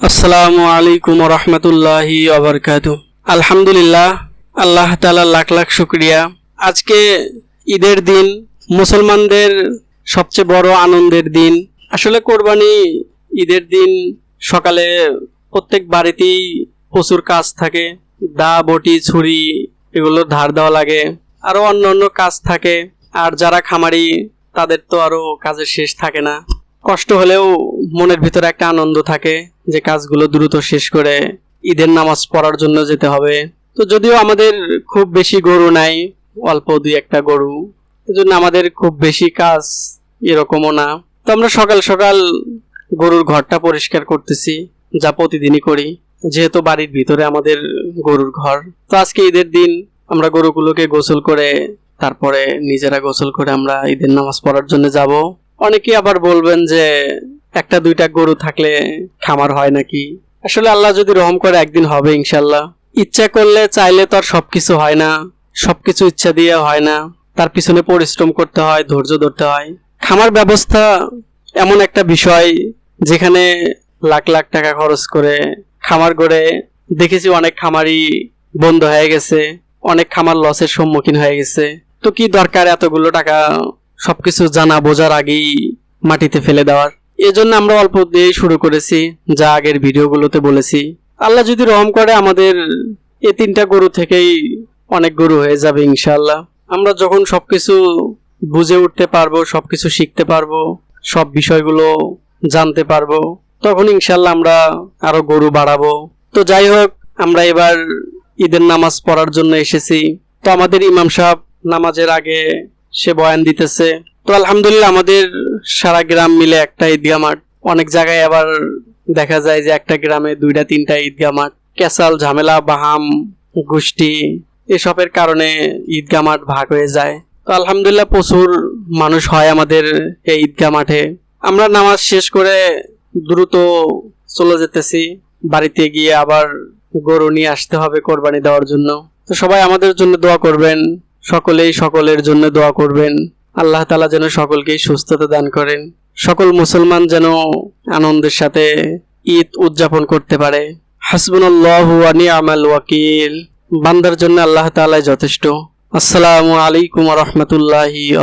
আসসালামু আলাইকুম রহমতুল্লাহি আবরকাত আলহামদুলিল্লাহ, আল্লাহ তালা লাখ লাখ শুক্রিয়া। আজকে ঈদের দিন, মুসলমানদের সবচেয়ে বড় আনন্দের দিন। আসলে কোরবানি ঈদের দিন সকালে প্রত্যেক বাড়িতেই প্রচুর কাজ থাকে। দা, বটি, ছুরি এগুলো ধার দেওয়া লাগে। আরও অন্য অন্য কাজ থাকে। আর যারা খামারি, তাদের তো আরও কাজের শেষ থাকে না। কষ্ট হলেও মনের ভিতরে একটা আনন্দ থাকে যে কাজগুলো দ্রুত শেষ করে ঈদের নামাজ পড়ার জন্য যেতে হবে। তো যদিও আমাদের খুব বেশি গরু নাই, অল্প দুই একটা গরু, এজন্য আমাদের খুব বেশি কাজ এরকমও না। তো আমরা সকাল সকাল গরুর ঘরটা পরিষ্কার করতেছি, যা প্রতিদিনই করি, যেহেতু বাড়ির ভিতরে আমাদের গরুর ঘর। তো আজকে ঈদের দিন আমরা গরুগুলোকে গোসল করে, তারপরে নিজেরা গোসল করে আমরা ঈদের নামাজ পড়ার জন্য যাব। অনেকেই আবার বলবেন যে একটা দুইটা গরু থাকলে খামার হয় নাকি? আসলে আল্লাহ যদি রহম করে একদিন হবে ইনশাল্লাহ ইচ্ছা করলে চাইলে তো আর সবকিছু হয় না। সবকিছু ইচ্ছা দিয়ে হয় না। তার পিছনে পরিশ্রম করতে হয়, ধৈর্য ধরতে হয়। খামার ব্যবস্থা এমন একটা বিষয় যেখানে লাখ লাখ টাকা খরচ করে খামার গড়ে দেখেছি অনেক খামারই বন্ধ হয়ে গেছে। অনেক খামার লসের সম্মুখীন হয়ে গেছে। তো কি দরকার এতগুলো টাকা সবকিছু জানা বোঝার আগেই মাটিতে ফেলে দেওয়ার এজন্য আমরা অল্প দিয়েই শুরু করেছি, যা আগের ভিডিওগুলোতে বলেছি। আল্লাহ যদি রহম করে, আমাদের এই তিনটা গরু থেকেই অনেক গরু হয়ে যাবে ইনশাল্লাহ আমরা যখন সবকিছু বুঝে উঠতে পারব, সবকিছু শিখতে পারব, সব বিষয়গুলো জানতে পারব, তখন ইনশাল্লাহ আমরা আরও গরু বাড়াবো। তো যাই হোক, আমরা এবার ঈদের নামাজ পড়ার জন্য এসেছি। তো আমাদের ইমাম সাহেব নামাজের আগে সে বয়ান দিতেছে। তো আলহামদুলিল্লাহ আমাদের সারা গ্রাম মিলে একটা ঈদগাহ মাঠ। অনেক জায়গায় আবার দেখা যায় যে একটা গ্রামে দুইটা, তিনটা ঈদগাহ মাঠ। ক্যাসাল, ঝামেলা, বাহাম, গোষ্ঠী এসবের কারণে ঈদগাহ মাঠ ভাগ হয়ে যায়। তো আলহামদুলিল্লাহ প্রচুর মানুষ হয় আমাদের এই ঈদগাহ মাঠে। আমরা নামাজ শেষ করে দ্রুত চলে যেতেছি। বাড়িতে গিয়ে আবার গরু নিয়ে আসতে হবে কোরবানি দেওয়ার জন্য। তো সবাই আমাদের জন্য দোয়া করবেন। সকলেই সকলের জন্য দোয়া করবেন। আল্লাহ তালা যেন সকলকেই সুস্থতা দান করেন। সকল মুসলমান যেন আনন্দের সাথে ঈদ উদযাপন করতে পারে। হাসবুনাল্লাহ ওয়া আমাল ওয়াকিল। বান্দার জন্য আল্লাহ তাআলাই যথেষ্ট। আসসালামু আলাইকুম রহমতুল্লাহি